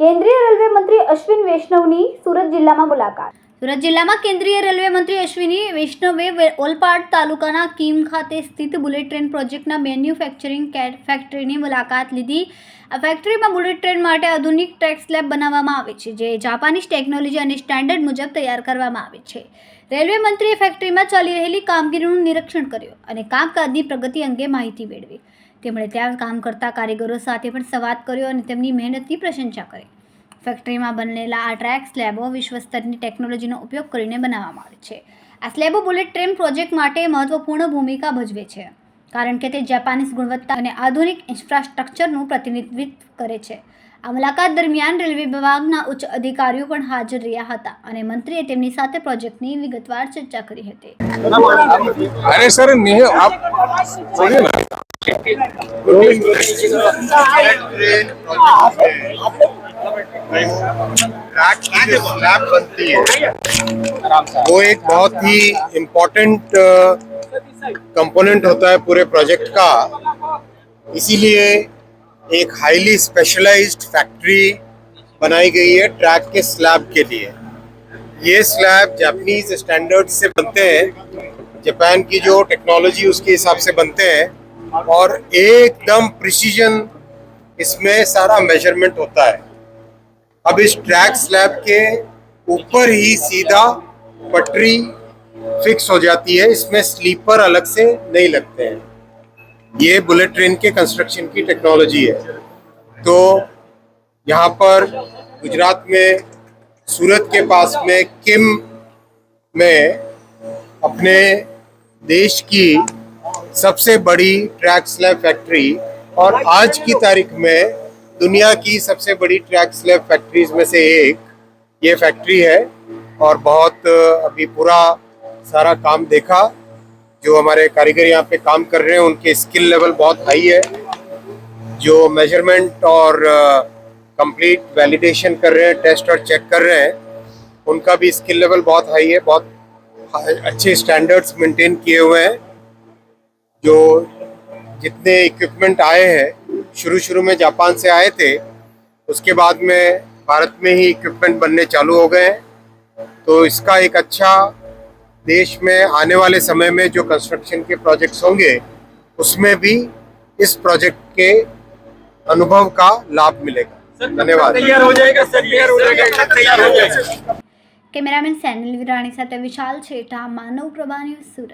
કેન્દ્રીય રેલવે મંત્રી અશ્વિન વૈષ્ણવની સુરત જિલ્લામાં મુલાકાત. સુરત જિલ્લામાં કેન્દ્રીય રેલવે મંત્રી અશ્વિની વૈષ્ણવે ઓલપાડ તાલુકાના કીમ ખાતે સ્થિત બુલેટ ટ્રેન પ્રોજેક્ટના મેન્યુફેક્ચરિંગ કેટ ફેક્ટરીની મુલાકાત લીધી. આ ફેક્ટરીમાં બુલેટ ટ્રેન માટે આધુનિક ટ્રેક સ્લેબ બનાવવામાં આવે છે, જે જાપાનીઝ ટેકનોલોજી અને સ્ટાન્ડર્ડ મુજબ તૈયાર કરવામાં આવે છે. રેલવે મંત્રીએ ફેક્ટરીમાં ચાલી રહેલી કામગીરીનું નિરીક્ષણ કર્યું અને કામકાજની પ્રગતિ અંગે માહિતી મેળવી. તેમણે ત્યાં કામ કરતા કારીગરો સાથે પણ સંવાદ કર્યો અને તેમની મહેનતની પ્રશંસા કરી. ફેક્ટરીમાં બનેલા આ ટ્રેક સ્લેબો વિશ્વ સ્તરની ટેકનોલોજીનો ઉપયોગ કરીને બનાવવામાં આવે છે. આ સ્લેબો બુલેટ ટ્રેન પ્રોજેક્ટ માટે મહત્વપૂર્ણ ભૂમિકા ભજવે છે કારણ કે તે જાપાનીઝ ગુણવત્તા અને આધુનિક ઇન્ફ્રાસ્ટ્રક્ચરનું પ્રતિનિધિત્વ કરે છે. આ મુલાકાત દરમિયાન રેલવે વિભાગના ઉચ્ચ અધિકારીઓ પણ હાજર રહ્યા હતા અને મંત્રીએ તેમની સાથે પ્રોજેક્ટની વિગતવાર ચર્ચા કરી હતી. અરે સર આપ છોડીએ ट्रैक की जो स्लैब बनती है वो एक बहुत ही इम्पोर्टेंट कंपोनेंट होता है पूरे प्रोजेक्ट का। इसीलिए एक हाईली स्पेशलाइज्ड फैक्ट्री बनाई गई है ट्रैक के स्लैब के लिए। ये स्लैब जापानीज स्टैंडर्ड से बनते हैं। जापान की जो टेक्नोलॉजी उसके हिसाब से बनते हैं और एकदम प्रिसीजन इसमें सारा मेज़रमेंट होता है। अब इस ट्रैक स्लैब के ऊपर ही सीधा पटरी फिक्स हो जाती है। इसमें स्लीपर अलग से नहीं लगते हैं। ये बुलेट ट्रेन के कंस्ट्रक्शन की टेक्नोलॉजी है। तो यहाँ पर गुजरात में, सूरत के पास में किम में अपने देश की सबसे बड़ी ट्रैक स्लैब फैक्ट्री और आज की तारीख में दुनिया की सबसे बड़ी ट्रैक स्लैब फैक्ट्रीज में से एक ये फैक्ट्री है और बहुत अभी पूरा सारा काम देखा। जो हमारे कारीगर यहाँ पे काम कर रहे हैं, उनके स्किल लेवल बहुत हाई है। जो मेज़रमेंट और कंप्लीट वैलिडेशन कर रहे हैं टेस्ट और चेक कर रहे हैं, उनका भी स्किल लेवल बहुत हाई है। बहुत अच्छे स्टैंडर्ड्स मेंटेन किए हुए हैं। जो जितने इक्विपमेंट आए हैं शुरू शुरू में जापान से आए थे उसके बाद में भारत में ही इक्विपमेंट बनने चालू हो गए हैं तो इसका एक अच्छा देश में आने वाले समय में जो कंस्ट्रक्शन के प्रोजेक्ट्स होंगे उसमें भी इस प्रोजेक्ट के अनुभव का लाभ मिलेगा धन्यवाद तैयार हो जाएगा सर तैयार हो जाएगा सब तैयार हो जाएगा કેમેરામેન સેનિલ વિરાણી સાથે વિશાલ છેઠા માનવ પ્રભા ન્યૂઝ સુરત